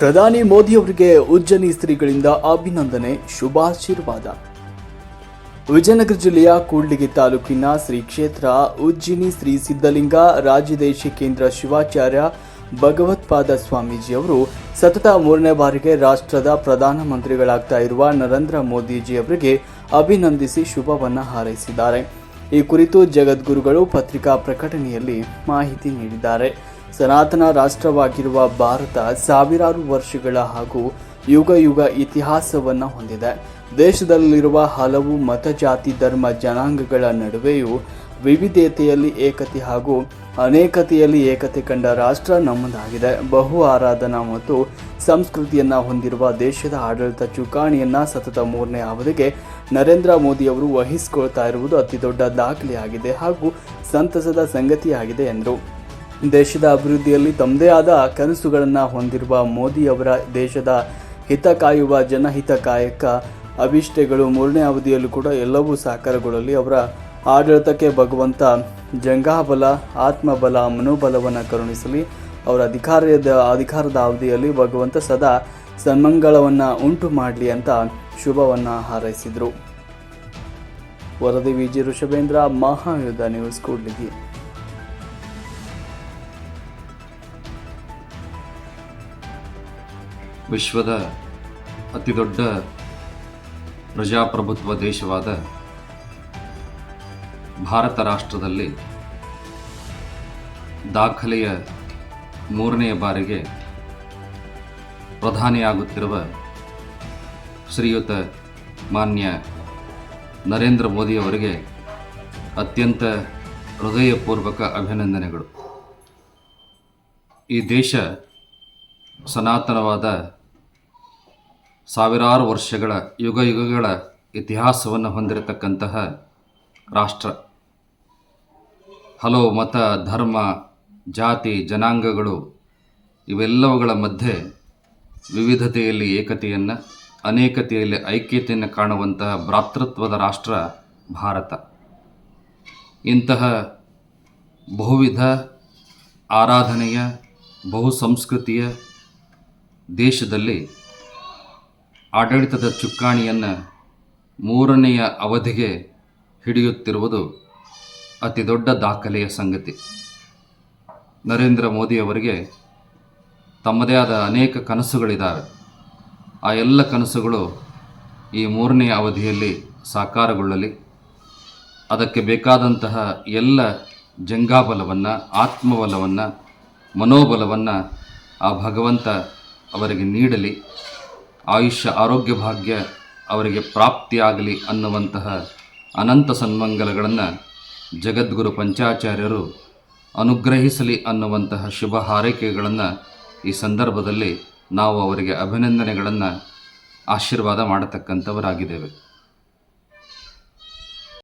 ಪ್ರಧಾನಿ ಮೋದಿ ಅವರಿಗೆ ಉಜ್ಜನಿ ಸ್ತ್ರೀಗಳಿಂದ ಅಭಿನಂದನೆ, ಶುಭಾಶೀರ್ವಾದ. ವಿಜಯನಗರ ಜಿಲ್ಲೆಯ ಕೂಡ್ಲಿಗಿ ತಾಲೂಕಿನ ಶ್ರೀ ಕ್ಷೇತ್ರ ಉಜ್ಜಿನಿ ಶ್ರೀ ಸಿದ್ಧಲಿಂಗ ರಾಜದೇಶಿ ಕೇಂದ್ರ ಶಿವಾಚಾರ್ಯ ಭಗವತ್ಪಾದ ಸ್ವಾಮೀಜಿ ಅವರು ಸತತ ಮೂರನೇ ಬಾರಿಗೆ ರಾಷ್ಟ್ರದ ಪ್ರಧಾನಮಂತ್ರಿಗಳಾಗ್ತಾ ಇರುವ ನರೇಂದ್ರ ಮೋದಿಜಿ ಅವರಿಗೆ ಅಭಿನಂದಿಸಿ ಶುಭವನ್ನ ಹಾರೈಸಿದ್ದಾರೆ. ಈ ಕುರಿತು ಜಗದ್ಗುರುಗಳು ಪತ್ರಿಕಾ ಪ್ರಕಟಣೆಯಲ್ಲಿ ಮಾಹಿತಿ ನೀಡಿದ್ದಾರೆ. ಸನಾತನ ರಾಷ್ಟ್ರವಾಗಿರುವ ಭಾರತ ಸಾವಿರಾರು ವರ್ಷಗಳ ಹಾಗೂ ಯುಗ ಯುಗ ಇತಿಹಾಸವನ್ನು ಹೊಂದಿದೆ. ದೇಶದಲ್ಲಿರುವ ಹಲವು ಮತ ಜಾತಿ ಧರ್ಮ ಜನಾಂಗಗಳ ನಡುವೆಯೂ ವಿವಿಧತೆಯಲ್ಲಿ ಏಕತೆ ಹಾಗೂ ಅನೇಕತೆಯಲ್ಲಿ ಏಕತೆ ಕಂಡ ರಾಷ್ಟ್ರ ನಮ್ಮದಾಗಿದೆ. ಬಹು ಆರಾಧನಾ ಮತ್ತು ಸಂಸ್ಕೃತಿಯನ್ನ ಹೊಂದಿರುವ ದೇಶದ ಆಡಳಿತ ಚುಕಾಣಿಯನ್ನು ಸತತ ಮೂರನೇ ಅವಧಿಗೆ ನರೇಂದ್ರ ಮೋದಿ ಅವರು ವಹಿಸಿಕೊಳ್ತಾ ಇರುವುದು ಅತಿದೊಡ್ಡ ದಾಖಲೆಯಾಗಿದೆ ಹಾಗೂ ಸಂತಸದ ಸಂಗತಿಯಾಗಿದೆ ಎಂದರು. ದೇಶದ ಅಭಿವೃದ್ಧಿಯಲ್ಲಿ ತಮ್ಮದೇ ಆದ ಕನಸುಗಳನ್ನು ಹೊಂದಿರುವ ಮೋದಿ ಅವರ ದೇಶದ ಹಿತ ಕಾಯುವ ಜನಹಿತ ಕಾಯಕ ಅಭಿಷ್ಟೆಗಳು ಮೂರನೇ ಅವಧಿಯಲ್ಲೂ ಕೂಡ ಎಲ್ಲವೂ ಸಾಕಾರಗೊಳ್ಳಲಿ. ಅವರ ಆಡಳಿತಕ್ಕೆ ಭಗವಂತ ಜಂಗಾಬಲ ಆತ್ಮಬಲ, ಮನೋಬಲವನ್ನು ಕರುಣಿಸಲಿ. ಅವರ ಅಧಿಕಾರದ ಅಧಿಕಾರದ ಅವಧಿಯಲ್ಲಿ ಭಗವಂತ ಸದಾ ಸನ್ಮಂಗಳವನ್ನು ಉಂಟು ಮಾಡಲಿ ಅಂತ ಶುಭವನ್ನು ಹಾರೈಸಿದರು. ವರದಿ V G Rishabhendra Mahayuddha news Kudligi. ವಿಶ್ವದ ಅತಿ ದೊಡ್ಡ ಪ್ರಜಾಪ್ರಭುತ್ವ ದೇಶವಾದ ಭಾರತ ರಾಷ್ಟ್ರದಲ್ಲಿ ದಾಖಲೆಯ ಮೂರನೆಯ ಬಾರಿಗೆ ಪ್ರಧಾನಿಯಾಗುತ್ತಿರುವ ಶ್ರೀಯುತ ಮಾನ್ಯ ನರೇಂದ್ರ ಮೋದಿಯವರಿಗೆ ಅತ್ಯಂತ ಹೃದಯಪೂರ್ವಕ ಅಭಿನಂದನೆಗಳು. ಈ ದೇಶ ಸನಾತನವಾದ ಸಾವಿರಾರು ವರ್ಷಗಳ ಯುಗ ಯುಗಗಳ ಇತಿಹಾಸವನ್ನು ಹೊಂದಿರತಕ್ಕಂತಹ ರಾಷ್ಟ್ರ. ಹಲೋ ಮತ, ಧರ್ಮ, ಜಾತಿ, ಜನಾಂಗಗಳು ಇವೆಲ್ಲವುಗಳ ಮಧ್ಯೆ ವಿವಿಧತೆಯಲ್ಲಿ ಏಕತೆಯನ್ನು, ಅನೇಕತೆಯಲ್ಲಿ ಐಕ್ಯತೆಯನ್ನು ಕಾಣುವಂತಹ ಭ್ರಾತೃತ್ವದ ರಾಷ್ಟ್ರ ಭಾರತ. ಇಂತಹ ಬಹುವಿಧ ಆರಾಧನೆಯ ಬಹು ಸಂಸ್ಕೃತಿಯ ದೇಶದಲ್ಲಿ ಆಡಳಿತದ ಚುಕ್ಕಾಣಿಯನ್ನು ಮೂರನೆಯ ಅವಧಿಗೆ ಹಿಡಿಯುತ್ತಿರುವುದು ಅತಿ ದೊಡ್ಡ ದಾಖಲೆಯ ಸಂಗತಿ. ನರೇಂದ್ರ ಮೋದಿಯವರಿಗೆ ತಮ್ಮದೇ ಆದ ಅನೇಕ ಕನಸುಗಳಿದ್ದಾವೆ ಆ ಎಲ್ಲ ಕನಸುಗಳು ಈ ಮೂರನೆಯ ಅವಧಿಯಲ್ಲಿ ಸಾಕಾರಗೊಳ್ಳಲಿ. ಅದಕ್ಕೆ ಬೇಕಾದಂತಹ ಎಲ್ಲ ಜಂಗಾಬಲವನ್ನು, ಆತ್ಮಬಲವನ್ನು, ಮನೋಬಲವನ್ನು ಆ ಭಗವಂತ ಅವರಿಗೆ ನೀಡಲಿ. ಆಯುಷ್ಯ ಆರೋಗ್ಯ ಭಾಗ್ಯ ಅವರಿಗೆ ಪ್ರಾಪ್ತಿಯಾಗಲಿ ಅನ್ನುವಂತಹ ಅನಂತ ಸನ್ಮಂಗಲಗಳನ್ನು ಜಗದ್ಗುರು ಪಂಚಾಚಾರ್ಯರು ಅನುಗ್ರಹಿಸಲಿ ಅನ್ನುವಂತಹ ಶುಭ ಹಾರೈಕೆಗಳನ್ನು ಈ ಸಂದರ್ಭದಲ್ಲಿ ನಾವು ಅವರಿಗೆ ಅಭಿನಂದನೆಗಳನ್ನು ಆಶೀರ್ವಾದ ಮಾಡತಕ್ಕಂಥವರಾಗಿದ್ದೇವೆ.